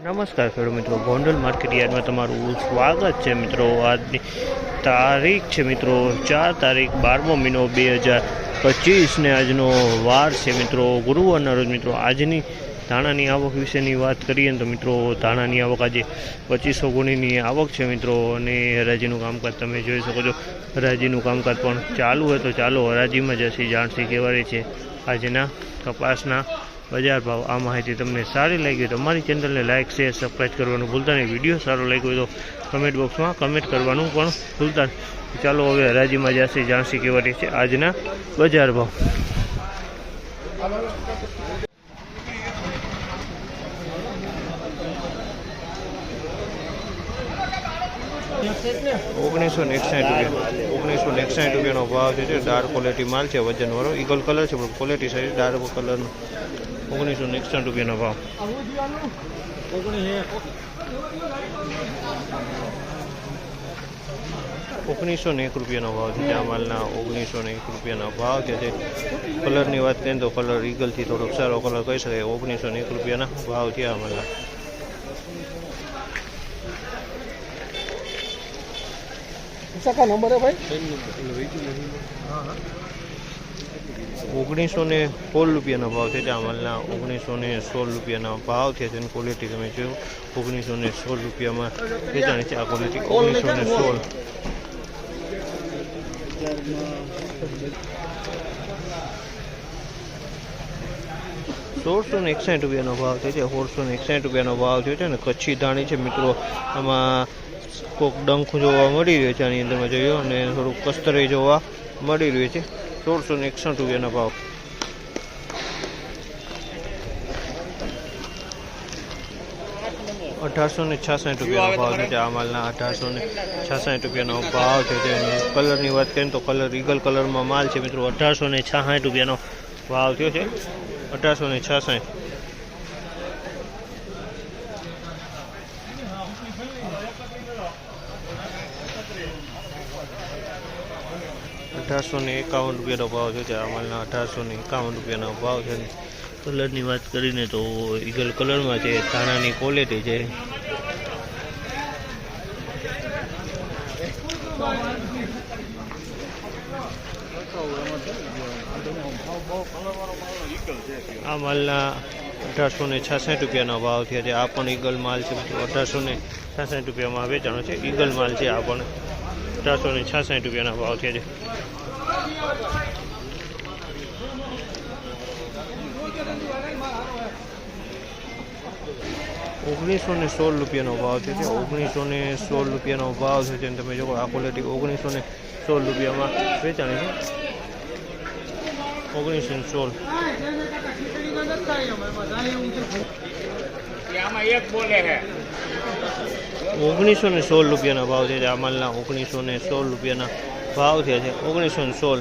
નમસ્કાર ખેડૂત મિત્રો, ગોંડલ માર્કેટ યાર્ડમાં તમારું સ્વાગત છે મિત્રો. આજની તારીખ છે મિત્રો, ચાર તારીખ, બારમો મહિનો બે હજાર પચીસને આજનો વાર છે મિત્રો. ગુરુવારના રોજ મિત્રો, આજની ધાણાની આવક વિશેની વાત કરીએ તો મિત્રો, ધાણાની આવક આજે પચીસો ગુણીની આવક છે મિત્રો. અને હરાજીનું કામકાજ તમે જોઈ શકો છો. હરાજીનું કામકાજ પણ ચાલુ હોય તો ચાલો હરાજીમાં જશે જાણસી કહેવાય છે. આજના કપાસના બજાર ભાવ આ માહિતી તમને સારી લાગી તો અમારી ચેનલને લાઇક શેર સબસ્ક્રાઈબ કરવાનું ભૂલતા નહીં. વીડિયો સારો લાગ્યો હોય તો કમેન્ટ બોક્સમાં કમેન્ટ કરવાનું પણ ભૂલતા ચાલો હવે હરાજીમાં જશે જાણસી કહેવાય છે આજના બજાર ભાવ ઓગણીસો ને એકસાઠ રૂપિયા. ઓગણીસો ને એકસાઠ રૂપિયાનો ભાવ છે ડાર્ક ક્વોલિટી માલ છે, વજનવાળો. ઈગલ કલર છે, પણ ક્વોલિટી સારી ડાર્ક કલરનો. ઓગણીસો ને એકસઠ રૂપિયાનો ભાવ. ઓગણીસો ને એક રૂપિયાનો ભાવ છે. આ માલના ઓગણીસો ને એક રૂપિયાનો ભાવ કે જે કલરની વાત કરીએ તો કલર ઈગલથી થોડોક સારો કલર કહી શકાય. ઓગણીસો ને એક રૂપિયાના ભાવ છે આ માલના. નંબર હે ભાઈ? હા હા. ઓગણીસો ને સોળ રૂપિયાનો ભાવ છે આ ઓગણીસો ને સોળ રૂપિયાના ભાવ છે તેની ક્વોલિટી તમે જોયું. ઓગણીસો ને સોળ રૂપિયામાં વેચાણી છે આ ક્વોલિટી ઓગણીસો ને સોળ. સોળસો ને એકસાઠ રૂપિયાનો ભાવ છે સોળસો ને એકસાઠ રૂપિયાનો ભાવ થયો છે અને કચ્છી ધાણી છે મિત્રો, આમાં કોક ડંખ જોવા મળી રહ્યો છે આની અંદરમાં જોયો અને થોડુંક કસ્તરી જોવા મળી રહ્યું છે. સોળસો ને એકસઠ રૂપિયાના ભાવ અઢારસો ને છાસઠ રૂપિયાનો ભાવ છે આ માલના અઢારસો ને છાસઠ રૂપિયાનો ભાવ છે જે કલરની વાત કરીએ તો કલર ઇગલ કલરમાં માલ છે મિત્રો અઢારસો ને છાસઠ રૂપિયાનો ભાવ થયો છે અઢારસો ને છાસઠ અઢારસો ને એકાવન રૂપિયાનો ભાવ છે આ માલના અઢારસો ને એકાવન રૂપિયાનો ભાવ છે. કલરની વાત કરીને તો ઈગલ કલરમાં છે ધાણાની ક્વોલિટી છે આ માલના અઢારસો ને છાસઠ રૂપિયાનો ભાવ થયા છે આ પણ ઈગલ માલ છે. મિત્રો અઢારસો ને છાસઠ રૂપિયામાં વેચાણો છે. ઈગલ માલ છે આ પણ અઢારસો ને છાસઠ રૂપિયાના ભાવ થયા છે ઓગણીસો ને સોળ રૂપિયાનો ભાવ છે. ઓગણીસો ને સોળ રૂપિયાનો ભાવ છે જેમ તમે જોવો આ ક્વોલિટી ઓગણીસો ને સોળ રૂપિયામાં વેચાણી છે. ઓગણીસો ને સોળ. ઓગણીસો ને સોળ રૂપિયાના ભાવ છે. આ માલના ઓગણીસો ને સોળ રૂપિયાના ભાવ થયા છે. ઓગણીસો સોળ.